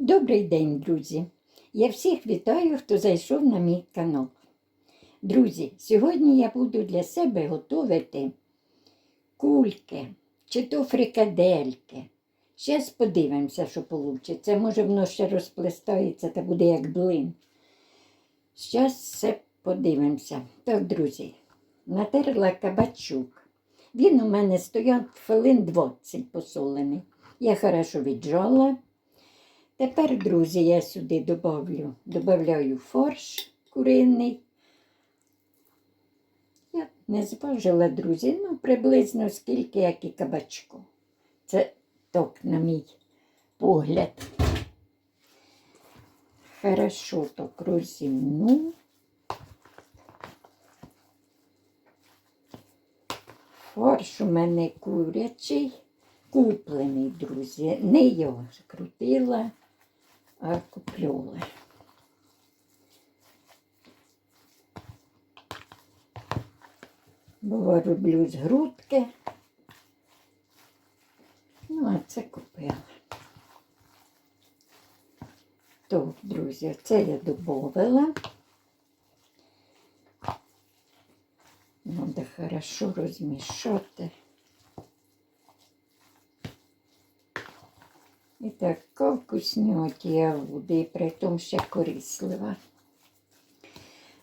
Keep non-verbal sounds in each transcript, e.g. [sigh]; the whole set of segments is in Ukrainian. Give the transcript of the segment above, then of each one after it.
Добрий день, друзі! Я всіх вітаю, хто зайшов на мій канал. Друзі, сьогодні я буду для себе готувати кульки чи то фрикадельки. Зараз подивимося, що вийде. Може, воно ще розплестається та буде як блин. Зараз все подивимося. Так, друзі, натерла кабачок. Він у мене стояв хвилин 20 посолений. Я хорошо віджала. Тепер, друзі, я сюди добавлю, добавляю фарш куриний. Я не зважила, друзі, ну приблизно скільки, як і кабачку. Це так, на мій погляд. Хорошо так розімну. Фарш у мене курячий, куплений, друзі. Не я ж крутила, а купляла. Бо роблю з грудки. Ну, а це купила. То, друзі, це я додавала. Надо хорошо розмішати. І така вкуснятія буде, і при тому ще корислива.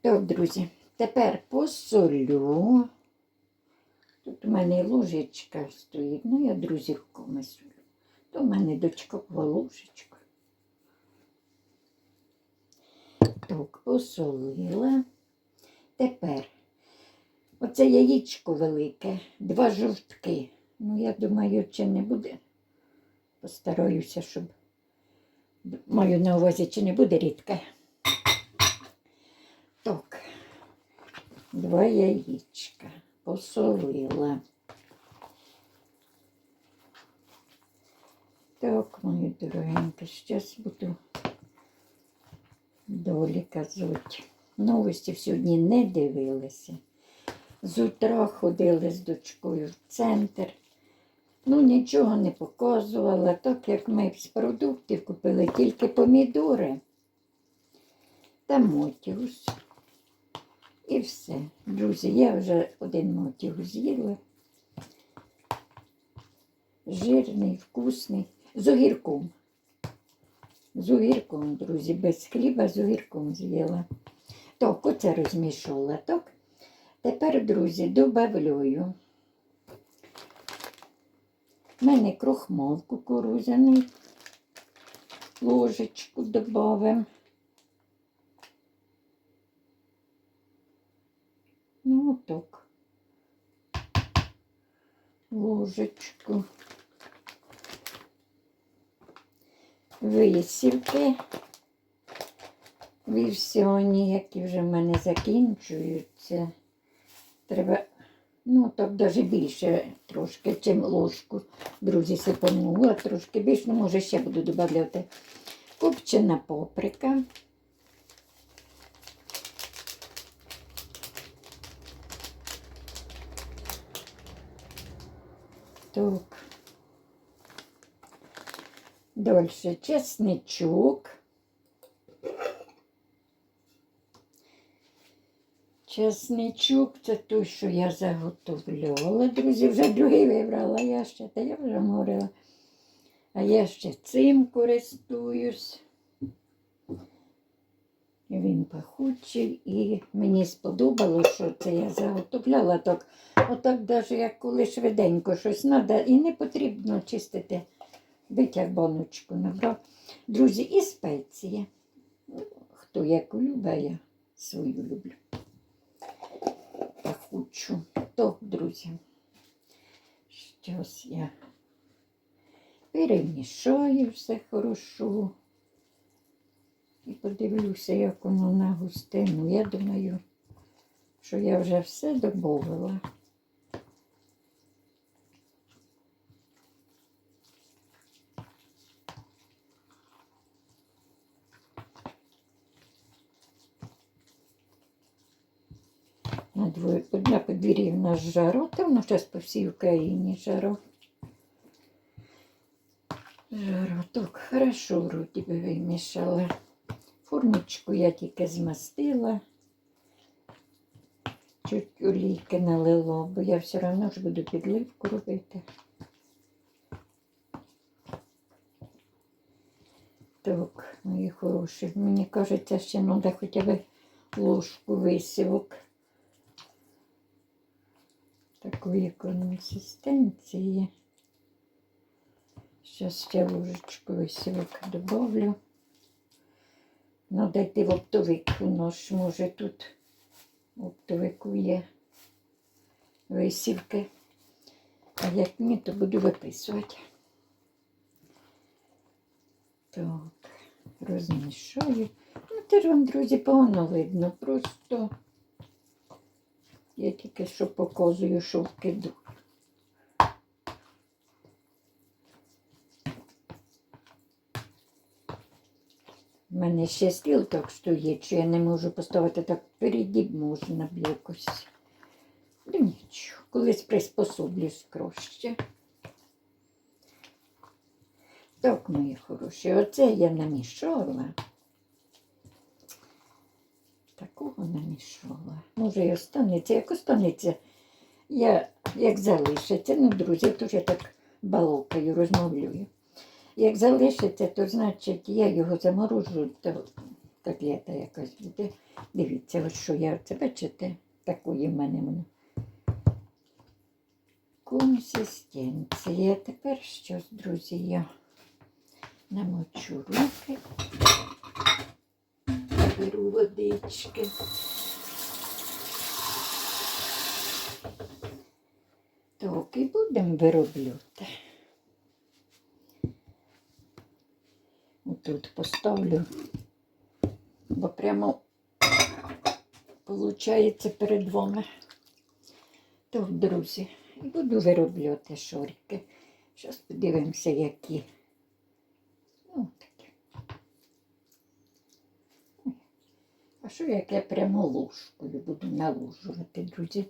Так, друзі, тепер посолю. Тут у мене ложечка стоїть. Ну, я, друзі, коми солю. То в мене дочкова ложечка. Так, посолила. Тепер оце яєчко велике, два жовтки. Ну, я думаю, чи не буде. Постараюся, щоб маю на увазі, чи не буде рідке. Так, два яєчка посолила. Так, мої дорогенькі, зараз буду долі казати. Новості сьогодні не дивилися. З утра ходили з дочкою в центр. Ну, нічого не показувала, так як ми з продуктів купили тільки помідори та мотігус. І все. Друзі, я вже один мотігус з'їла. Жирний, вкусний, з огірком. З огірком, друзі, без хліба з огірком з'їла. Так, оце розмішала, так? Тепер, друзі, добавлю. У мене крохмал кукурузяний. Ложечку добавимо. Ну, так. Ложечку. Висівки. Вівсяні, які вже в мене закінчуються. Треба, ну, так навіть більше трошки, чим ложку. Друзі, сипанула трошки більше, ну, може, ще буду додавати. Копчена паприка. Так. Дальше чесничок. Чесничок це той, що я заготовляла. Друзі, вже другий вибрала я ще, та я вже говорила. А я ще цим користуюсь. Він пахучий і мені сподобалося, що це я заготовляла так. Отак, навіть як коли швиденько щось треба, і не потрібно чистити. Витяг баночку набрав. Друзі, і спеції. Хто яку любить, я свою люблю. Пахучу. То, друзі, щось я перемішаю все хорошо. І подивлюся, як воно на густину. Я думаю, що я вже все додавала. На двоє, на подвір'ї в нас жаро, та воно зараз по всій Україні жаро. Жаро, так, хорошо. Вроді би вимішала. Формочку я тільки змастила. Чуть олійки налило, бо я все одно ж буду підливку робити. Так, мої хороші, мені кажеться, ще треба хоча б ложку висівок. Такої консистенції. Зараз ще ложечку висівок добавлю. Надо йти в оптовик, воно ж може тут в оптовику є висівки. А як ні, то буду виписувати. Так, розмішаю. Ну, теж вам, друзі, погано видно. Просто я тільки що показую, що вкиду. У мене ще стіл так стоїть, що я не можу поставити так впереді можна б якось. Ну нічого, колись приспособлюсь краще. Так, мої хороші, оце я намішала. Такого намішала. Може і останеться. Як останеться, я як залишиться. Ну, друзі, то я так балокаю, розмовляю. Як залишиться, то значить я його заморожу, то котлета якась буде. Дивіться, ось що я це бачите, такої в мене воно. Консистенція. Тепер що, друзі, я намочу руки, беру водички. Так, і будемо виробляти. Тут поставлю, бо прямо виходить перед вами. Так, друзі, і буду виробляти шорики. Зараз подивимося, які. Ну, такі. А що як я прямо ложкою буду наложувати, друзі?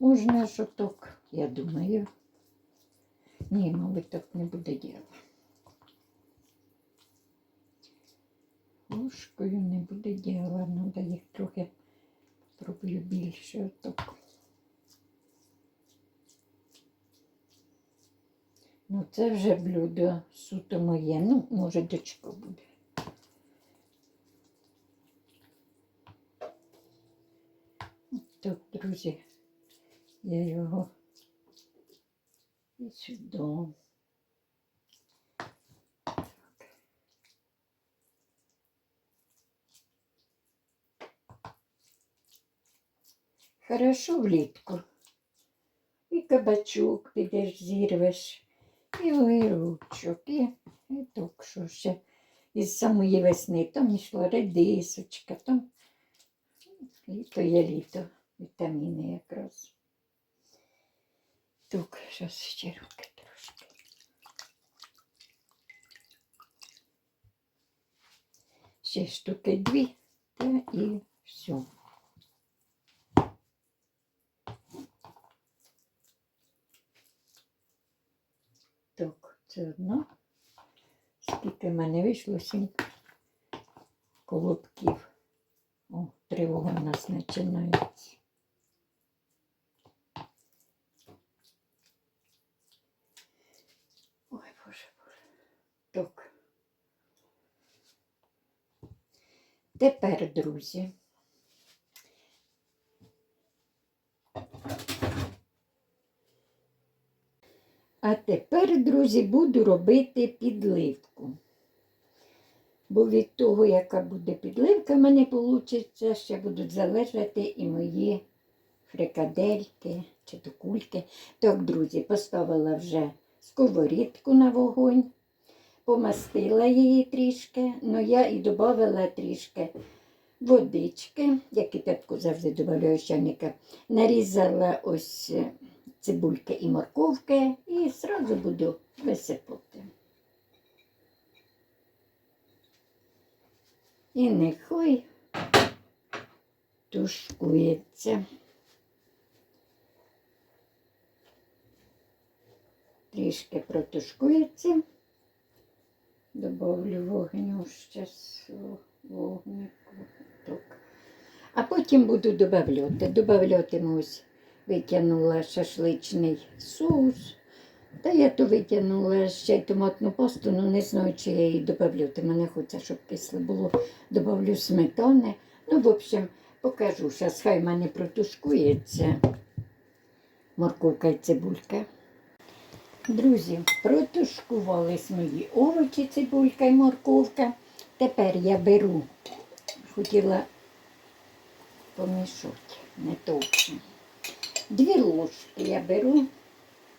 Можна шоток, я думаю. Ні, мабуть, так не буде діла. Ложкою не буде діла, треба їх трохи пробую більше отак. Ну, це вже блюдо суто моє. Ну, може, дочка буде. Так, друзі, я його і сюди. Хорошо влітку. І кабачок підеш зірвеш, і огірочок, і, і так, що ще із самої весни. Там йшла редисочка, там літо є літо, вітаміни якраз. Так, зараз ще руки трошки. Ще штуки дві, та і все. Так, це одна. Скільки в мене вийшло? Сім колобків. О, тривога в нас починається. Ой, боже, боже. Так. Тепер, друзі. А тепер, друзі, буду робити підливку. Бо від того, яка буде підливка в мене вийде, ще будуть залежати і мої фрикадельки чи то кульки. Так, друзі, поставила вже сковорідку на вогонь, помастила її трішки, ну я і додала трішки водички, я кипятку завжди додаю щаника, нарізала ось цибульки і морковки і зразу буду висипати. І нехай тушкується. Трішки протушкується. Добавлю вогню ще вогнику. Так. А потім буду додавати. Добавлятиму ось витягнула шашличний соус. Та я то витягнула ще й томатну пасту, ну не знаю, чи я її додавлю. Мене хоче, щоб кисле було. Добавлю сметани. Ну, в общем, покажу. Зараз хай мене протушкується морковка і цибулька. Друзі, протушкувались мої овочі, цибулька і морковка. Тепер я беру, хотіла помішати, не товче. Дві ложки я беру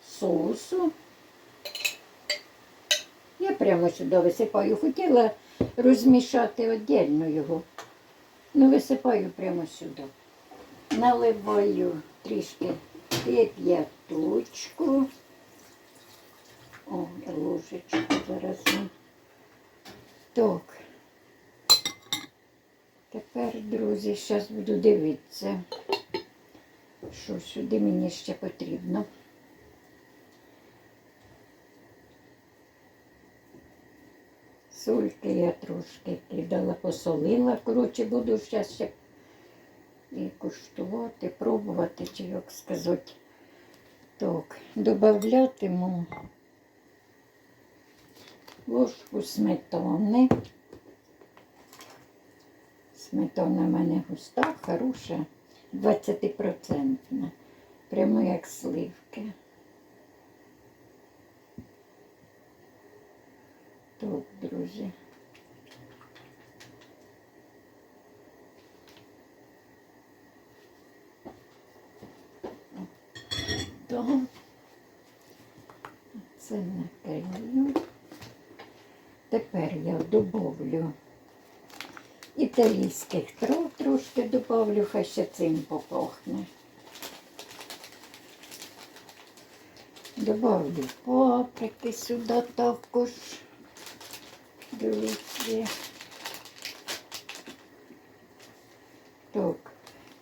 соусу. Я прямо сюди висипаю. Хотіла розмішати віддільно його. Ну, висипаю прямо сюди. Наливаю трішки кип'яточку. Ложечку зараз. Так. Тепер, друзі, зараз буду дивитися, що сюди мені ще потрібно. Сольки я трошки кидала, посолила. Коротше, буду зараз ще і куштувати, пробувати, чи як сказати. Так, додаватиму ложку сметани. Сметана в мене густа, хороша, 20%. Прямо як сливки. Так, друзі. Так. Це накрию. Тепер я добавлю італійських трав трошки добавлю, хай ще цим попахне. Добавлю паприки сюди також. Друзі. Так,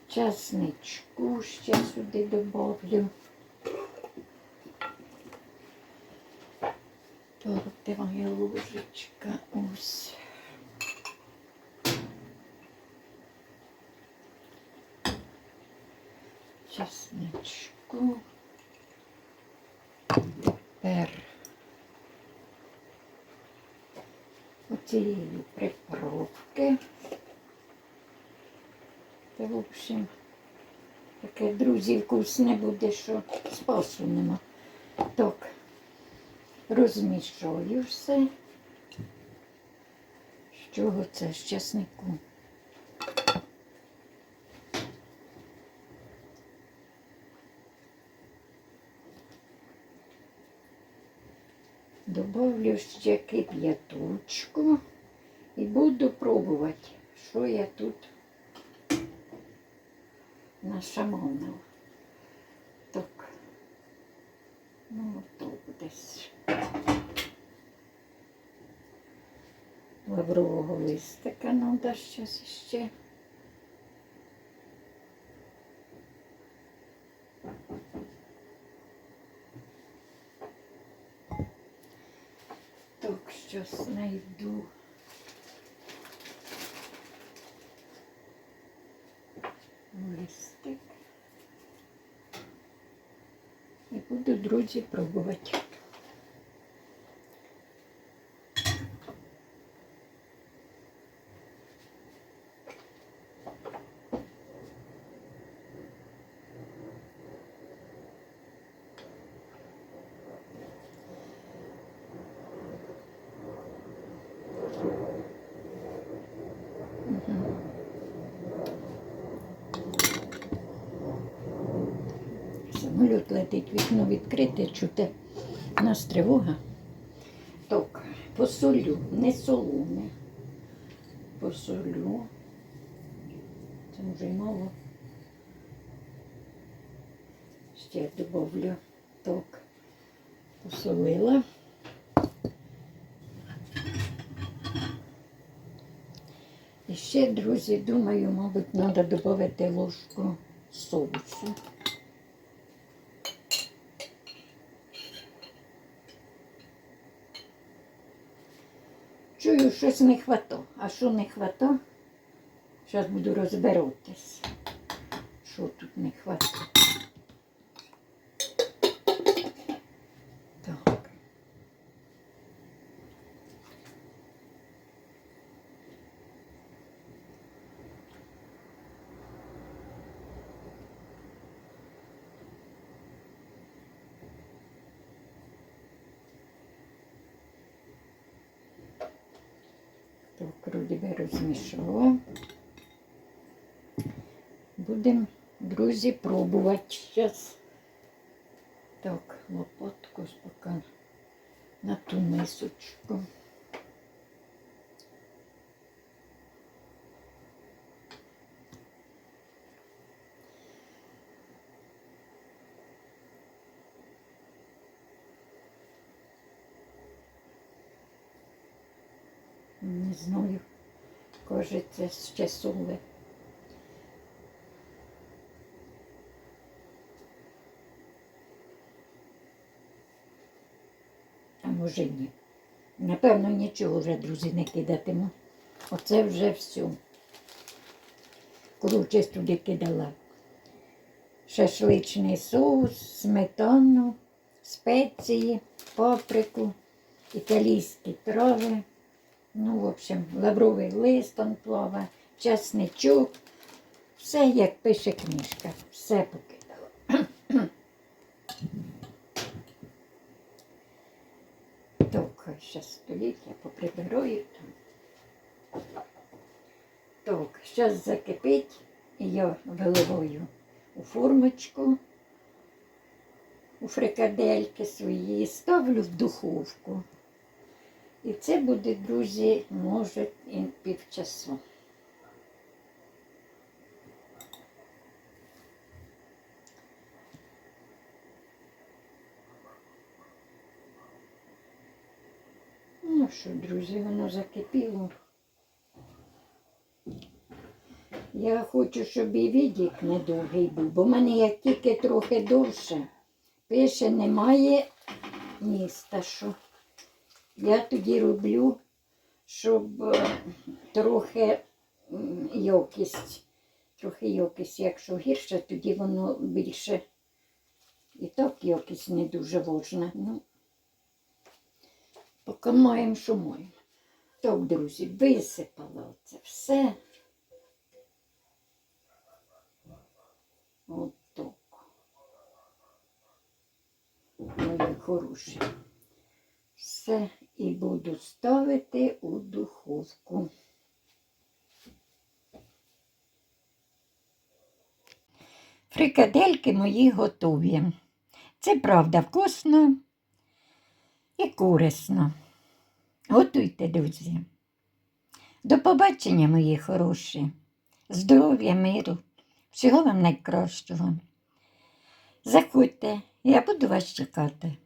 часничку ще сюди добавлю. Моя ложечка? Ось. Чесничку. Тепер оцієї приправки. Та, в общем, таке, друзі, вкусне буде, що спасу нема. Так, розмішую все. З чого це? З часнику. Добавлю ще кип'яточку і буду пробувати, що я тут нашамонила. Так, ну тут десь лаврового листика треба щось ще. Так, щось знайду. Листик. І буду, друзі, пробувати. Летить, вікно відкрите, чути. У нас тривога. Так, посолю, не солоне. Посолю. Це вже й мало. Ще добавлю. Так, посолила. І ще, друзі, думаю, мабуть, треба додати ложку соусу. Чую, щось не хвато. А що не хвато? Зараз буду розбиратись. Що тут не хвато? Так. Так, вроді би розмішала. Будемо, друзі, пробувати зараз. Так, лопатку поки на ту мисочку. Не знаю, кажеться, ще соли. А може ні. Напевно, нічого вже, друзі, не кидатиму. Оце вже все. Коротше, туди кидала шашличний соус, сметану, спеції, паприку, італійські трави. Ну, в общем, лавровий лист он плаває, часничок. Все, як пише книжка. Все покидала. [clears throat] Так, зараз стоїть, я поприбираю там. Так, зараз закипить, і я виливаю у формочку, у фрикадельки свої, ставлю в духовку. І це буде, друзі, може і півчасу. Ну що, друзі, воно закипіло. Я хочу, щоб і відік недовгий був, бо в мене як тільки трохи довше, пише немає міста, що. Я тоді роблю, щоб е, трохи м, якість, трохи якість, якщо гірше, тоді воно більше. І так якість не дуже важна. Ну, поки маємо, що маємо. Так, друзі, висипала це все. От так. Мої хороші. Все і буду ставити у духовку. Фрикадельки мої готові. Це правда вкусно і корисно. Готуйте, друзі. До побачення, мої хороші. Здоров'я, миру, всього вам найкращого. Заходьте, я буду вас чекати.